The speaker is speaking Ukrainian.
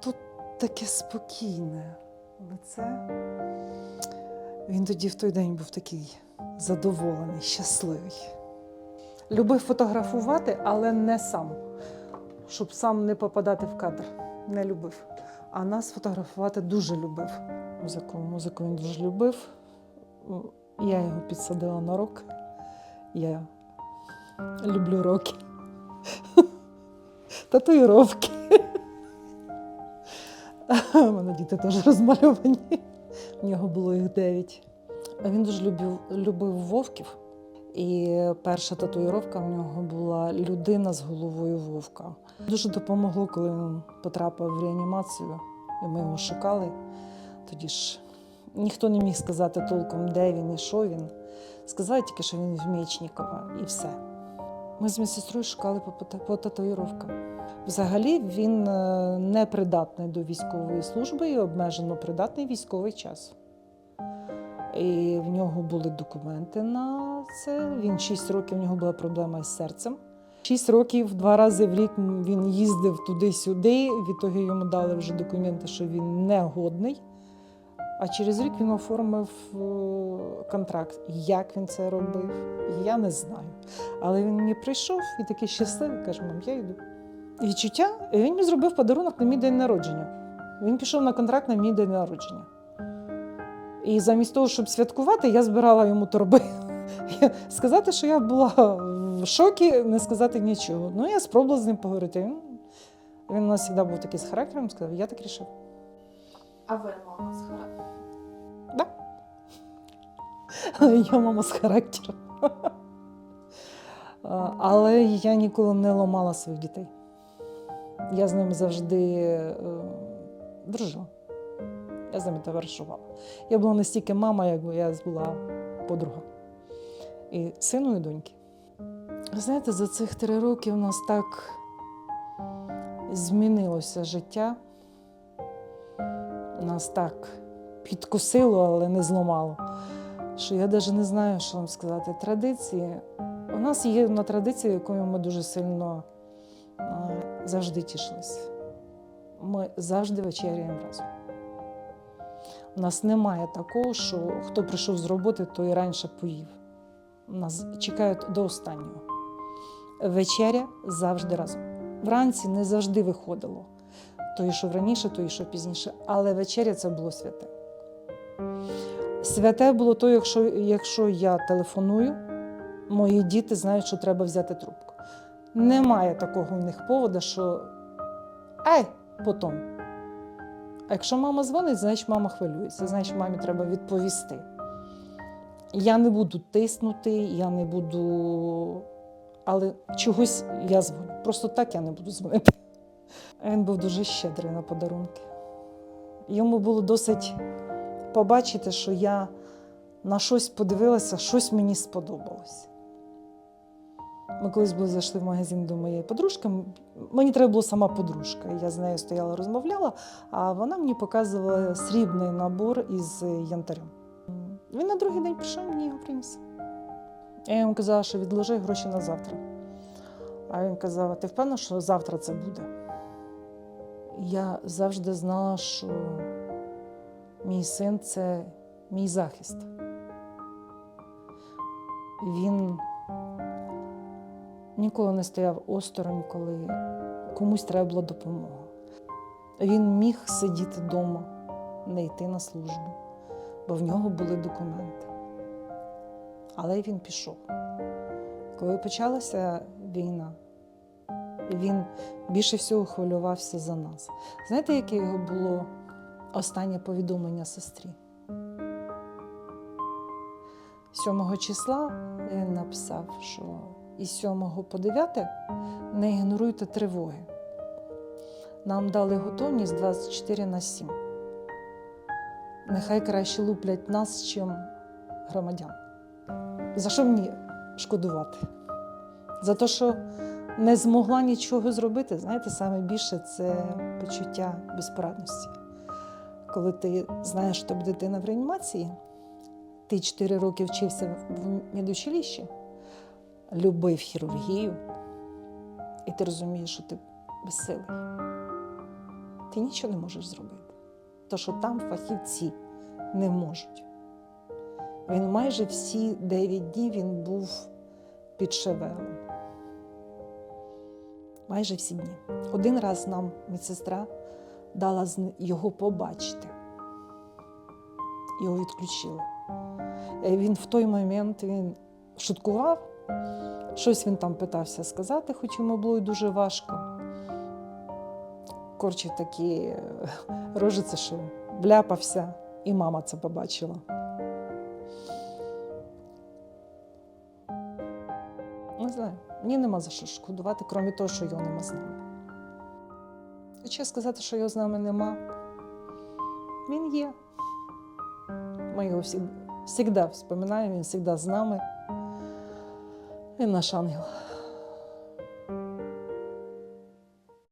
тут таке спокійне лице. Він тоді в той день був такий задоволений, щасливий. Любив фотографувати, але не сам, щоб сам не попадати в кадр. Не любив. А нас фотографувати дуже любив. Музику, музику він дуже любив. Я його підсадила на рок. Я люблю роки. Татуїровки. У мене діти теж розмальовані. У нього було їх дев'ять. Він дуже любив, любив вовків. І перша татуїровка в нього була людина з головою вовка. Дуже допомогло, коли він потрапив в реанімацію, і ми його шукали. Тоді ж ніхто не міг сказати толком, де він і що він. Сказали тільки, що він в Мечникова, і все. Ми з медсестрою шукали по, татуїровкам. Взагалі він е, не придатний до військової служби і обмежено придатний військовий час. І в нього були документи на це. Він 6 років, в нього була проблема із серцем. 6 років, два рази в рік він їздив туди-сюди. Відтоді йому дали вже документи, що він не годний. А через рік він оформив е, контракт. Як він це робив, я не знаю. Але він мені прийшов і такий щасливий, каже, мам, я йду. Відчуття, він мені зробив подарунок на мій день народження. Він пішов на контракт на мій день народження. І замість того, щоб святкувати, я збирала йому торби. Сказати, що я була в шокі, не сказати нічого. Ну, я спробувала з ним поговорити. Він, він у нас завжди був такий з характером, сказав, я так рішив. А ви мама з характером? Я мама з характером. Але я ніколи не ламала своїх дітей. Я з ними завжди е, дружила. Я з ними товаришувала. Я була настільки мама, як я була подруга. І сину, і доньки. Знаєте, за цих три роки у нас так змінилося життя. Нас так підкусило, але не зламало. Що я навіть не знаю, що вам сказати. Традиції. У нас є одна традиція, якою ми дуже сильно завжди тішилися. Ми завжди вечеряємо разом. У нас немає такого, що хто прийшов з роботи, той раніше поїв. Нас чекають до останнього. Вечеря завжди разом. Вранці не завжди виходило. То йшов раніше, то йшов пізніше. Але вечеря це було святе. Святе було то, якщо, якщо я телефоную, мої діти знають, що треба взяти трубку. Немає такого в них поводу, що ай, потім. А якщо мама дзвонить, значить мама хвилюється, значить мамі треба відповісти. Я не буду тиснути, я не буду. Але чогось я дзвоню. Просто так я не буду дзвонити. Він був дуже щедрий на подарунки. Йому було досить побачити, що я на щось подивилася, щось мені сподобалось. Ми колись були зайшли в магазин до моєї подружки. Мені треба була сама подружка. Я з нею стояла, розмовляла, а вона мені показувала срібний набор із янтарем. Він на другий день прийшов, мені його приніс. Я йому казала, що відложи гроші на завтра. А він казав: ти впевнена, що завтра це буде? Я завжди знала, що мій син це мій захист. Він ніколи не стояв осторонь, коли комусь треба була допомога. Він міг сидіти вдома, не йти на службу, бо в нього були документи. Але він пішов. Коли почалася війна, він більше всього хвилювався за нас. Знаєте, яке його було останнє повідомлення сестрі? 7 числа він написав, що із 7 по 9 не ігноруйте тривоги. Нам дали готовність 24 на 7. Нехай краще луплять нас, чим громадян. За що мені шкодувати? За те, що не змогла нічого зробити, знаєте, саме більше це почуття безпорадності. Коли ти знаєш, що тебе дитина в реанімації, ти 4 роки вчився в медучилищі, любив хірургію, і ти розумієш, що ти безсилий. ти нічого не можеш зробити. То, що там фахівці не можуть. Він майже всі 9 днів він був під шевелом. Майже всі дні. Один раз нам медсестра дала його побачити. Його відключили. Е, Він в той момент він шуткував, щось він там питався сказати, хоч йому було й дуже важко. Корчив такі е, рожиці, що вляпався, і мама це побачила. Не знаю, мені нема за що шкодувати, крім того, що його нема з нами. Хоча сказати, що його з нами нема, він є. Ми його завжди вспоминаємо, він завжди з нами. Він наш ангел.